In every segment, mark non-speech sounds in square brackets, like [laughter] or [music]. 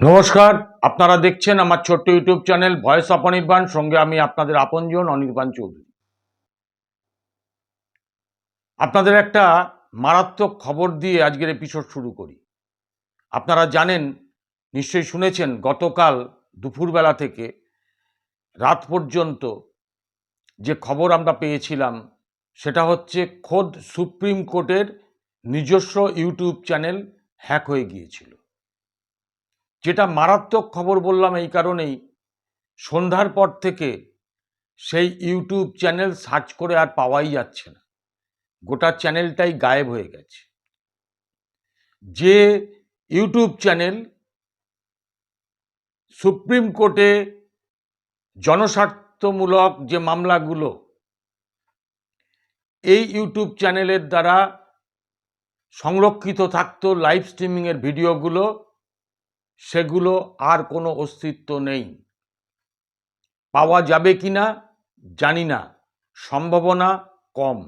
নমস্কার, আপনারা দেখছেন আমার ছোট্ট YouTube channel voice of Anirban. সঙ্গে আমি আপনাদের আপনজন, অনির্বাণ চৌধুরী। আপনাদের একটা মারাত্মক খবর দিয়ে আজকের এপিসোড শুরু করি। আপনারা জানেন, নিশ্চয়ই শুনেছেন, গতকাল দুপুরবেলা থেকে রাত পর্যন্ত যে খবর আমরা পেয়েছিলাম, সেটা হচ্ছে খোদ সুপ্রিম কোর্টের নিজস্ব ইউটিউব চ্যানেল হ্যাক হয়ে গিয়েছিল। যেটা মারাত্মক খবর বললাম এই কারণেই, সন্ধ্যার পর থেকে সেই ইউটিউব চ্যানেল সার্চ করে আর পাওয়াই যাচ্ছে না। গোটা চ্যানেলটাই গায়েব হয়ে গেছে। যে ইউটিউব চ্যানেল সুপ্রিম কোর্টে জনস্বার্থমূলক যে মামলাগুলো, এই ইউটিউব চ্যানেলের দ্বারা সংরক্ষিত থাকতো লাইভ স্ট্রিমিংয়ের ভিডিওগুলো সেগুলো আর কোনো অস্তিত্ব নেই। পাওয়া যাবে কি না জানি না, সম্ভাবনা কম।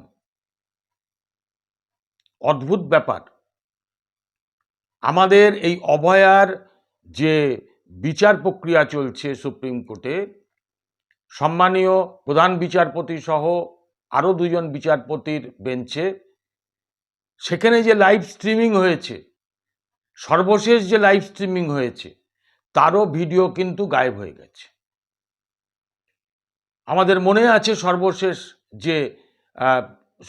অদ্ভুত ব্যাপার। আমাদের এই অভয়ার যে বিচার প্রক্রিয়া চলছে সুপ্রিম কোর্টে, সম্মানীয় প্রধান বিচারপতি সহ আরও দুজন বিচারপতির বেঞ্চে, সেখানে যে লাইভ স্ট্রিমিং হয়েছে সর্বশেষ যে লাইভ স্ট্রিমিং হয়েছে, তারও ভিডিও কিন্তু গায়েব হয়ে গেছে। আমাদের মনে আছে সর্বশেষ যে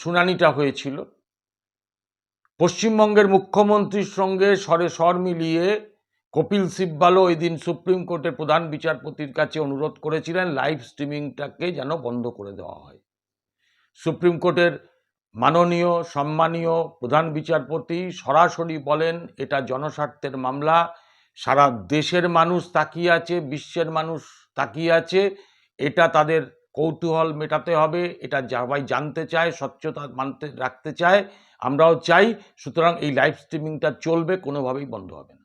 শুনানিটা হয়েছিল। পশ্চিমবঙ্গের মুখ্যমন্ত্রীর সঙ্গে স্বরে স্বর মিলিয়ে কপিল সিব্বালও ওই দিন সুপ্রিম কোর্টের প্রধান বিচারপতির কাছে অনুরোধ করেছিলেন লাইভ স্ট্রিমিংটাকে যেন বন্ধ করে দেওয়া হয়। সুপ্রিম কোর্টের মাননীয়, সম্মানীয় প্রধান বিচারপতি সরাসরি বলেন, এটা জনস্বার্থের মামলা। সারা দেশের মানুষ তাকিয়ে আছে, বিশ্বের মানুষ তাকিয়ে আছে। এটা তাদের কৌতূহল মেটাতে হবে, এটা সবাই জানতে চায়, স্বচ্ছতা মানতে, রাখতে চায়। আমরাও চাই, সুতরাং এই লাইভ স্ট্রিমিংটা চলবে, কোনোভাবেই বন্ধ হবে না।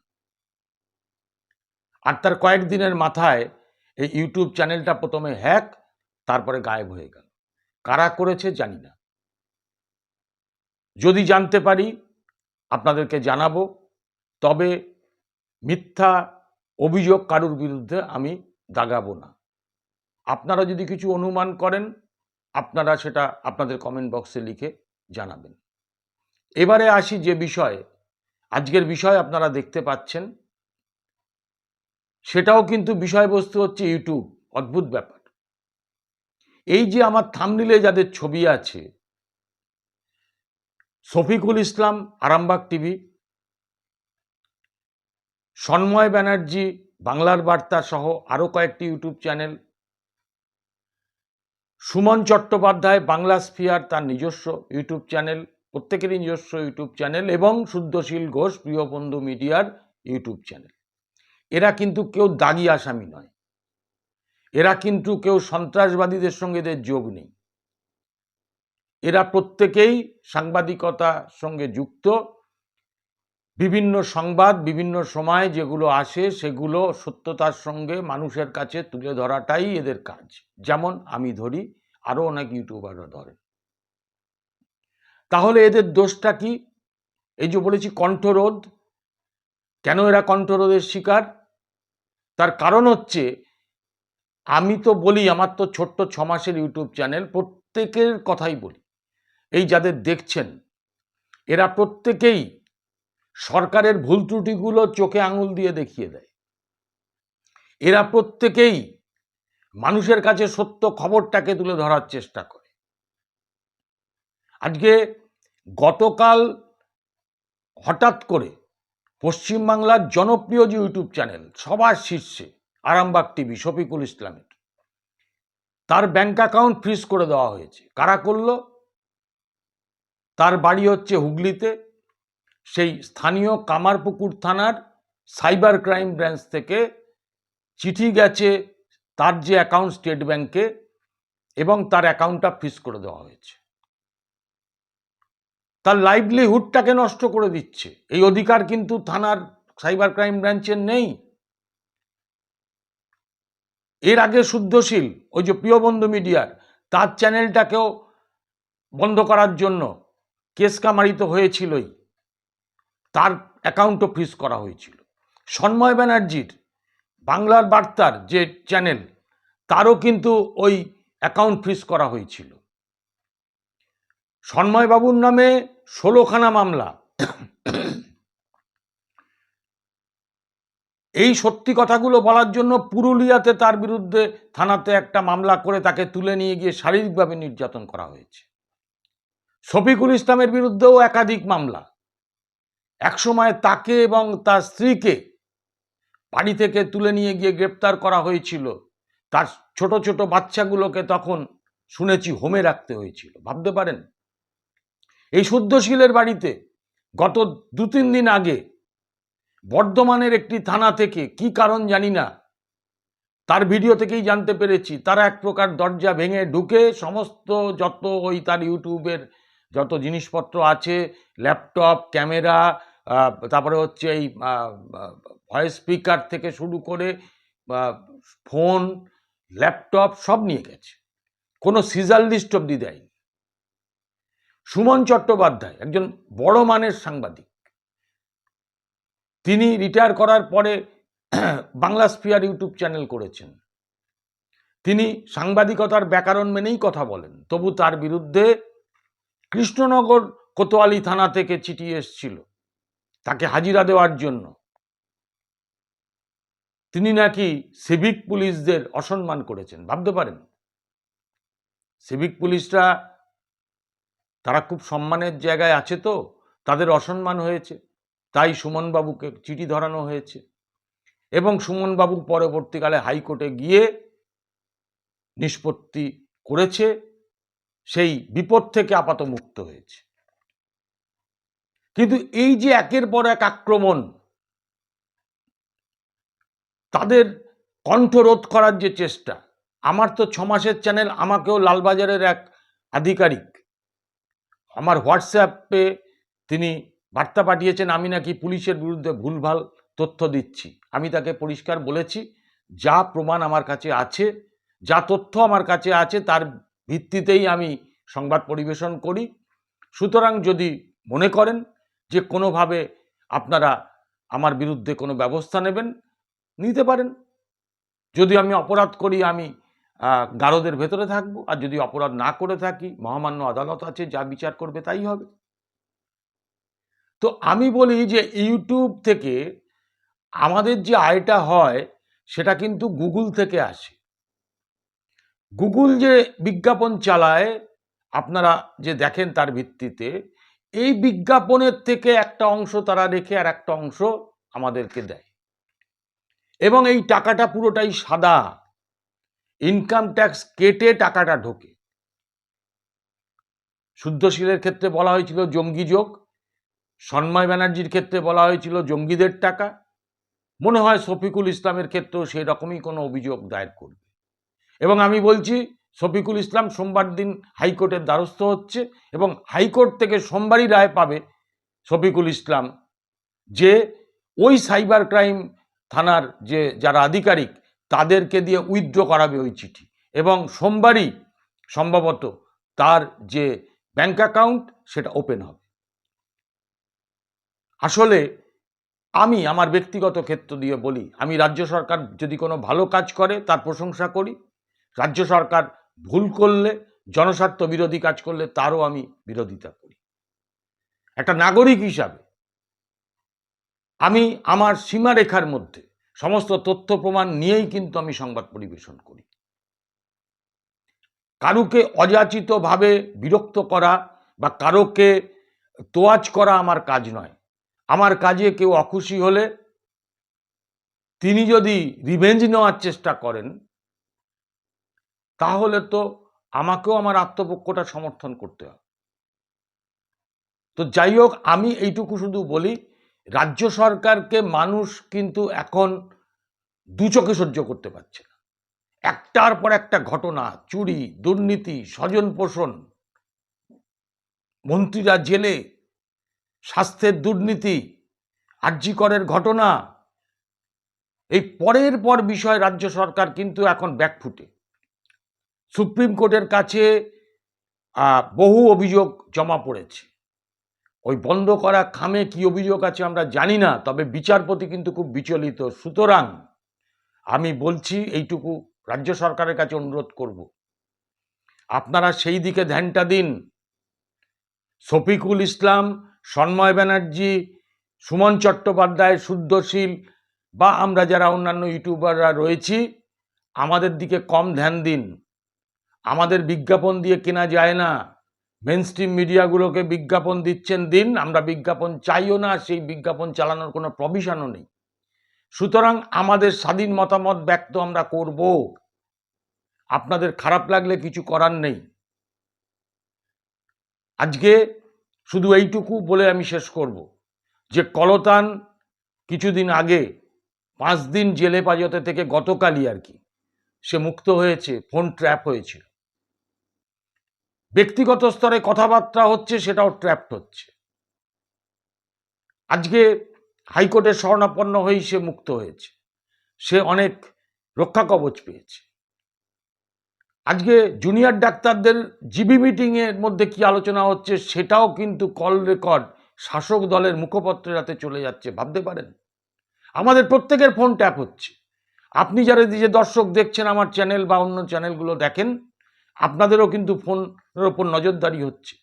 আর তার কয়েকদিনের মাথায় এই ইউটিউব চ্যানেলটা প্রথমে হ্যাক, তারপরে গায়েব হয়ে গেল। কারা করেছে জানি না। যদি জানতে পারি, আপনাদেরকে জানাব। তবে মিথ্যা অভিযোগ কারুর বিরুদ্ধে আমি দাগাবো না। আপনারা যদি কিছু অনুমান করেন, আপনারা সেটা আপনাদের কমেন্ট বক্সে লিখে জানাবেন। এবারে আসি যে বিষয়ে, আজকের বিষয় আপনারা দেখতে পাচ্ছেন। সেটাও কিন্তু বিষয়বস্তু হচ্ছে ইউটিউব অদ্ভুত ব্যাপার। এই যে আমার থামনিলে যাদের ছবি আছে শফিকুল ইসলাম, আরামবাগ টিভি। সন্ময় ব্যানার্জি, বাংলার বার্তা সহ আরও কয়েকটি YouTube channel. Suman Chattopadhyay, Bangla sphere, তার নিজস্ব ইউটিউব চ্যানেল, প্রত্যেকেরই নিজস্ব ইউটিউব চ্যানেল এবং শুদ্ধশীল ঘোষ প্রিয় বন্ধু মিডিয়ার ইউটিউব চ্যানেল। এরা কিন্তু কেউ দাগি আসামি নয়। এরা কিন্তু কেউ সন্ত্রাসবাদীদের সঙ্গে এদের যোগ নেই। এরা প্রত্যেকেই সাংবাদিকতার সঙ্গে যুক্ত। বিভিন্ন সংবাদ, বিভিন্ন সময় যেগুলো আসে, সেগুলো সত্যতার সঙ্গে মানুষের কাছে তুলে ধরাটাই এদের কাজ। যেমন আমি ধরি আরও অনেক ইউটিউবাররা ধরে তাহলে এদের দোষটা কি? এই যে বলেছি কণ্ঠরোধ। কেন এরা কণ্ঠরোধের শিকার? তার কারণ হচ্ছে, আমি তো বলি, আমার তো ছোট্ট ছ মাসের ইউটিউব চ্যানেল, প্রত্যেকের কথাই বলি। যাদের দেখছেন, এরা প্রত্যেকেই সরকারের ভুল ত্রুটিগুলো চোখে আঙুল দিয়ে দেখিয়ে দেয়। এরা প্রত্যেকেই মানুষের কাছে সত্য খবরটাকে তুলে ধরার চেষ্টা করে। আজকে গতকাল হঠাৎ করে পশ্চিমবাংলার জনপ্রিয় যে ইউটিউব চ্যানেল, সবার শীর্ষে আরামবাগ টিভি, শফিকুল ইসলামের, তার ব্যাংক অ্যাকাউন্ট ফ্রিজ করে দেওয়া হয়েছে। কারা করল? তার বাড়ি হচ্ছে হুগলিতে। সেই স্থানীয় কামারপুকুর থানার সাইবার ক্রাইম ব্রাঞ্চ থেকে চিঠি গেছে তার যে অ্যাকাউন্ট স্টেট ব্যাংকে এবং তার অ্যাকাউন্টটা ফ্রিজ করে দেওয়া হয়েছে। তার লাইভলিহুডটাকে নষ্ট করে দিচ্ছে। এই অধিকার কিন্তু থানার সাইবার ক্রাইম ব্রাঞ্চের নেই। এর আগে শুদ্ধশীল, ওই যে প্রিয়বন্ধু মিডিয়ার, তার চ্যানেলটাকেও বন্ধ করার জন্য কেস কামারিত হয়েছিলই। তার অ্যাকাউন্টও ফ্রিজ করা হয়েছিল। সন্ময় ব্যানার্জির বাংলার বার্তার যে চ্যানেল তারও কিন্তু ওই অ্যাকাউন্ট ফ্রিজ করা হয়েছিল। সন্ময় বাবুর নামে ষোলোখানা মামলা। এই সত্যি কথাগুলো বলার জন্য পুরুলিয়াতে তার বিরুদ্ধে থানাতে একটা মামলা করে তাকে তুলে নিয়ে গিয়ে শারীরিকভাবে নির্যাতন করা হয়েছে। শফিকুল ইসলামের বিরুদ্ধেও একাধিক মামলা। একসময় তাকে এবং তার স্ত্রীকে বাড়ি থেকে তুলে নিয়ে গিয়ে গ্রেপ্তার করা হয়েছিল। তার ছোট ছোট বাচ্চাগুলোকে তখন শুনেছি হোমে রাখতে হয়েছিল। ভাবতে পারেন? এই শুদ্ধশীলের বাড়িতে গত দু, তিন দিন আগে বর্ধমানের একটি থানা থেকে, কি কারণ জানি না, তার ভিডিও থেকেই জানতে পেরেছি, তারা এক প্রকার দরজা ভেঙে ঢুকে সমস্ত যত ওই তার ইউটিউবের যত জিনিসপত্র আছে, ল্যাপটপ, ক্যামেরা তারপরে হচ্ছে এই ভয়েস স্পিকার থেকে শুরু করে ফোন, ল্যাপটপ সব নিয়ে গেছে। কোনো সিজার লিস্ট অব্দি দেয়নি। সুমন চট্টোপাধ্যায় একজন বড় মানের সাংবাদিক। তিনি রিটায়ার করার পরে [clears throat] বাংলা স্পিয়ার ইউটিউব চ্যানেল করেছেন। তিনি সাংবাদিকতার ব্যাকরণ মেনেই কথা বলেন, তবু তার বিরুদ্ধে কৃষ্ণনগর কোতোয়ালি থানা থেকে চিঠি এসছিল তাকে হাজিরা দেওয়ার জন্য। তিনি নাকি সিভিক পুলিশদের অসম্মান করেছেন, ভাবতে পারেন? সিভিক পুলিশরা তারা খুব সম্মানের জায়গায় আছে তো, তাদের অসম্মান হয়েছে, তাই সুমনবাবুকে চিঠি ধরানো হয়েছে এবং সুমনবাবু পরবর্তীকালে হাইকোর্টে গিয়ে নিষ্পত্তি করেছে সেই বিপদ থেকে আপাত মুক্ত হয়েছে। কিন্তু এই যে একের পর এক আক্রমণ, তাদের কণ্ঠরোধ করার যে চেষ্টা, আমার তো ছ মাসের চ্যানেল, আমাকেও লালবাজারের এক আধিকারিক, আমার হোয়াটসঅ্যাপে তিনি বার্তা পাঠিয়েছেন, আমি নাকি পুলিশের বিরুদ্ধে ভুলভাল তথ্য দিচ্ছি। আমি তাকে পরিষ্কার বলেছি, যা প্রমাণ আমার কাছে আছে, যা তথ্য আমার কাছে আছে, তার ভিত্তিতেই আমি সংবাদ পরিবেশন করি। সুতরাং যদি মনে করেন যে কোনোভাবে আপনারা আমার বিরুদ্ধে কোনো ব্যবস্থা নেবেন, নিতে পারেন। যদি আমি অপরাধ করি, আমি গারদের ভেতরে থাকব। আর যদি অপরাধ না করে থাকি, মহামান্য আদালত আছে, যা বিচার করবে তাই হবে। তো আমি বলি যে ইউটিউব থেকে আমাদের যে আয়টা হয়, সেটা কিন্তু গুগল থেকে আসে। গুগল যে বিজ্ঞাপন চালায়, আপনারা যে দেখেন তার ভিত্তিতে, এই বিজ্ঞাপনের থেকে একটা অংশ তারা রেখে আর একটা অংশ আমাদেরকে দেয়। এবং এই টাকাটা পুরোটাই সাদা। ইনকাম ট্যাক্স কেটে টাকাটা ঢোকে। শুদ্ধশীলের ক্ষেত্রে বলা হয়েছিল জঙ্গি যোগ, সন্ময় ব্যানার্জির ক্ষেত্রে বলা হয়েছিল জঙ্গিদের টাকা। মনে হয় শফিকুল ইসলামের ক্ষেত্রেও সেই রকমই কোনো অভিযোগ দায়ের করবে। এবং আমি বলছি, শফিকুল ইসলাম সোমবার দিন হাইকোর্টের দ্বারস্থ হচ্ছে এবং হাইকোর্ট থেকে সোমবারই রায় পাবে শফিকুল ইসলাম যে ওই সাইবার ক্রাইম থানার যে যারা আধিকারিক, তাদেরকে দিয়ে উইথড্র করাবে ওই চিঠি এবং সোমবারই সম্ভবত তার যে ব্যাংক অ্যাকাউন্ট সেটা ওপেন হবে। আসলে আমি আমার ব্যক্তিগত ক্ষেত্র দিয়ে বলি, আমি রাজ্য সরকার যদি কোনো ভালো কাজ করে তার প্রশংসা করি রাজ্য সরকার ভুল করলে, জনস্বার্থ বিরোধী কাজ করলে তারও আমি বিরোধিতা করি। একটা নাগরিক হিসাবে আমি আমার সীমারেখার মধ্যে সমস্ত তথ্য প্রমাণ নিয়েই কিন্তু আমি সংবাদ পরিবেশন করি। কারুকে অযাচিতভাবে বিরক্ত করা বা কারোকে তোয়াজ করা আমার কাজ নয়। আমার কাজে কেউ অখুশি হলে তিনি যদি রিভেঞ্জ নেওয়ার চেষ্টা করেন তাহলে তো আমাকেও আমার আত্মপক্ষটা সমর্থন করতে হবে। তো যাই হোক, আমি এইটুকু শুধু বলি, রাজ্য সরকারকে মানুষ কিন্তু এখন দু চোখে সহ্য করতে পারছে না। একটার পর একটা ঘটনা, চুরি, দুর্নীতি স্বজন পোষণ মন্ত্রীরা জেলে, স্বাস্থ্যের দুর্নীতি, আর্যিকরের ঘটনা, এই পরের পর বিষয় রাজ্য সরকার কিন্তু এখন ব্যাকফুটে। সুপ্রিম কোর্টের কাছে বহু অভিযোগ জমা পড়েছে। ওই বন্ধ করা খামে কি অভিযোগ আছে আমরা জানি না, তবে বিচারপতি কিন্তু খুব বিচলিত। সুতরাং আমি বলছি, এইটুকু রাজ্য সরকারের কাছে অনুরোধ করব। আপনারা সেই দিকে ধ্যানটা দিন। শফিকুল ইসলাম, সন্ময় ব্যানার্জি, সুমন চট্টোপাধ্যায়, শুদ্ধশীল, বা আমরা যারা অন্যান্য ইউটিউবাররা রয়েছি, আমাদের দিকে কম ধ্যান দিন। আমাদের বিজ্ঞাপন দিয়ে কেনা যায় না। মেন স্ট্রিম মিডিয়াগুলোকে বিজ্ঞাপন দিচ্ছেন দিন, আমরা বিজ্ঞাপন চাইও না, সেই বিজ্ঞাপন চালানোর কোনো প্রভিশনও নেই। সুতরাং আমাদের স্বাধীন মতামত ব্যক্ত আমরা করব। আপনাদের খারাপ লাগলে কিছু করার নেই। আজকে শুধু এইটুকু বলে আমি শেষ করব। যে কলতান কিছুদিন আগে, পাঁচ দিন জেলে পাজতে থেকে গতকালই আর কি, সে মুক্ত হয়েছে ফোন ট্র্যাপ হয়েছিল। ব্যক্তিগত স্তরে কথাবার্তা হচ্ছে, সেটাও ট্র্যাপড হচ্ছে। আজকে হাইকোর্টের শরণাপন্ন হয়েই সে মুক্ত হয়েছে। সে অনেক রক্ষা কবচ পেয়েছে। আজকে জুনিয়র ডাক্তারদের জিবি মিটিংয়ের মধ্যে কি আলোচনা হচ্ছে, সেটাও কিন্তু কল রেকর্ড শাসক দলের মুখপত্রের হাতে চলে যাচ্ছে, ভাবতে পারেন? আমাদের প্রত্যেকের ফোন ট্যাপ হচ্ছে। আপনি যারা যে দর্শক দেখছেন আমার চ্যানেল বা অন্য চ্যানেলগুলো দেখেন আপনাদেরও কিন্তু ফোনের ওপর নজরদারি হচ্ছে।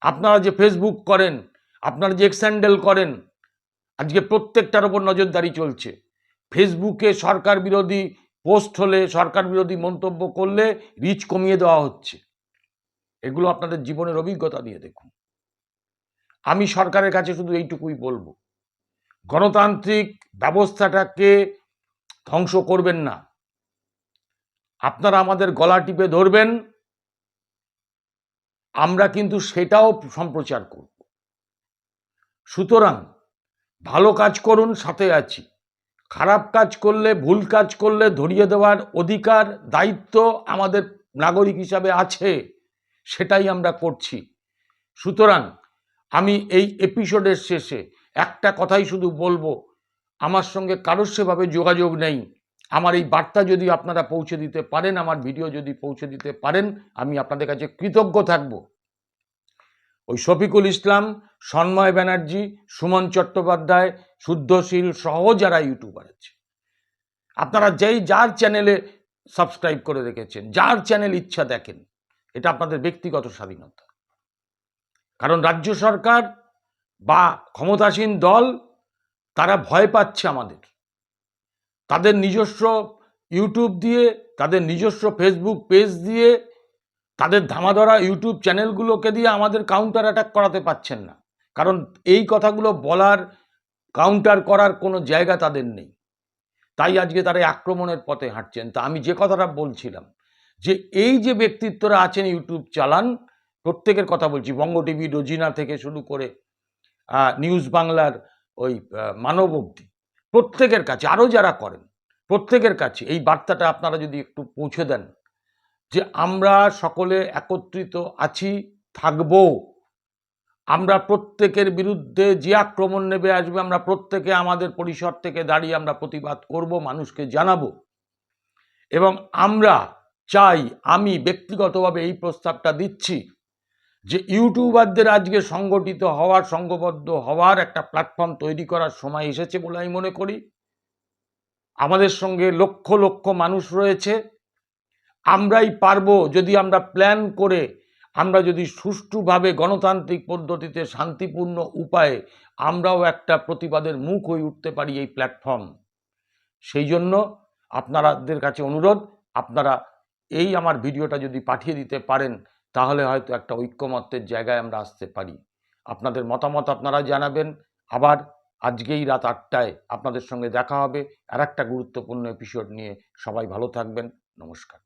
আপনারা যে ফেসবুক করেন, আপনারা যে এক্সহ্যান্ডেল করেন, আজকে প্রত্যেকটার ওপর নজরদারি চলছে। ফেসবুকে সরকার বিরোধী পোস্ট হলে, সরকার বিরোধী মন্তব্য করলে রিচ কমিয়ে দেওয়া হচ্ছে। এগুলো আপনাদের জীবনের অভিজ্ঞতা নিয়ে দেখুন। আমি সরকারের কাছে শুধু এইটুকুই বলব। গণতান্ত্রিক ব্যবস্থাটাকে ধ্বংস করবেন না। আপনারা আমাদের গলা টিপে ধরবেন, আমরা কিন্তু সেটাও সম্প্রচার করব। সুতরাং ভালো কাজ করুন, সাথে আছি। খারাপ কাজ করলে, ভুল কাজ করলে ধরিয়ে দেওয়ার অধিকার, দায়িত্ব আমাদের নাগরিক হিসাবে আছে, সেটাই আমরা করছি। সুতরাং আমি এই এপিসোডের শেষে একটা কথাই শুধু বলব, আমার সঙ্গে কারোর সেভাবে যোগাযোগ নেই। আমার এই বার্তা যদি আপনারা পৌঁছে দিতে পারেন, আমার ভিডিও যদি পৌঁছে দিতে পারেন, আমি আপনাদের কাছে কৃতজ্ঞ থাকব। ওই শফিকুল ইসলাম, সন্ময় ব্যানার্জি, সুমন চট্টোপাধ্যায়, শুদ্ধশীল সহ যারা ইউটিউবার আছে। আপনারা যেই যার চ্যানেলে সাবস্ক্রাইব করে রেখেছেন, যার চ্যানেল ইচ্ছা দেখেন, এটা আপনাদের ব্যক্তিগত স্বাধীনতা। কারণ রাজ্য সরকার বা ক্ষমতাসীন দল, তারা ভয় পাচ্ছে আমাদের। তাদের নিজস্ব ইউটিউব দিয়ে, তাদের নিজস্ব ফেসবুক পেজ দিয়ে, তাদের ধামাধরা ইউটিউব চ্যানেলগুলোকে দিয়ে আমাদের কাউন্টার অ্যাটাক করাতে পাচ্ছেন না। কারণ এই কথাগুলো বলার কাউন্টার করার কোনো জায়গা তাদের নেই। তাই আজকে তারা আক্রমণের পথে হাঁটছেন। তা আমি যে কথাটা বলছিলাম, যে এই যে ব্যক্তিত্বরা আছেন ইউটিউব চালান, প্রত্যেকের কথা বলছি। বঙ্গ টিভি, রোজিনা থেকে শুরু করে নিউজ বাংলার ওই মানব অব্দি প্রত্যেকের কাছে, আরও যারা করেন, প্রত্যেকের কাছে এই বার্তাটা আপনারা যদি একটু পৌঁছে দেন যে আমরা সকলে একত্রিত আছি, থাকব। আমরা প্রত্যেকের বিরুদ্ধে যে আক্রমণ নেবে আসবে, আমরা প্রত্যেকে আমাদের পরিসর থেকে দাঁড়িয়ে আমরা প্রতিবাদ করব, মানুষকে জানাব। এবং আমরা চাই, আমি ব্যক্তিগতভাবে এই প্রস্তাবটা দিচ্ছি যে ইউটিউবারদের আজকে সংগঠিত হওয়ার সংঘবদ্ধ হওয়ার একটা প্ল্যাটফর্ম তৈরি করার সময় এসেছে বলে আমি মনে করি। আমাদের সঙ্গে লক্ষ লক্ষ মানুষ রয়েছে। আমরাই পারব যদি আমরা প্ল্যান করে, আমরা যদি সুষ্ঠুভাবে গণতান্ত্রিক পদ্ধতিতে শান্তিপূর্ণ উপায়ে আমরাও একটা প্রতিবাদের মুখ হয়ে উঠতে পারি এই প্ল্যাটফর্ম সেই জন্য আপনাদের কাছে অনুরোধ, আপনারা এই আমার ভিডিওটা যদি পাঠিয়ে দিতে পারেন তাহলে হয়তো একটা ঐক্যমত্যের জায়গায় আমরা আসতে পারি। আপনাদের মতামত আপনারা জানাবেন। আবার আজকেই রাত আটটায় আপনাদের সঙ্গে দেখা হবে। আর একটা গুরুত্বপূর্ণ এপিসোড নিয়ে সবাই ভালো থাকবেন। নমস্কার।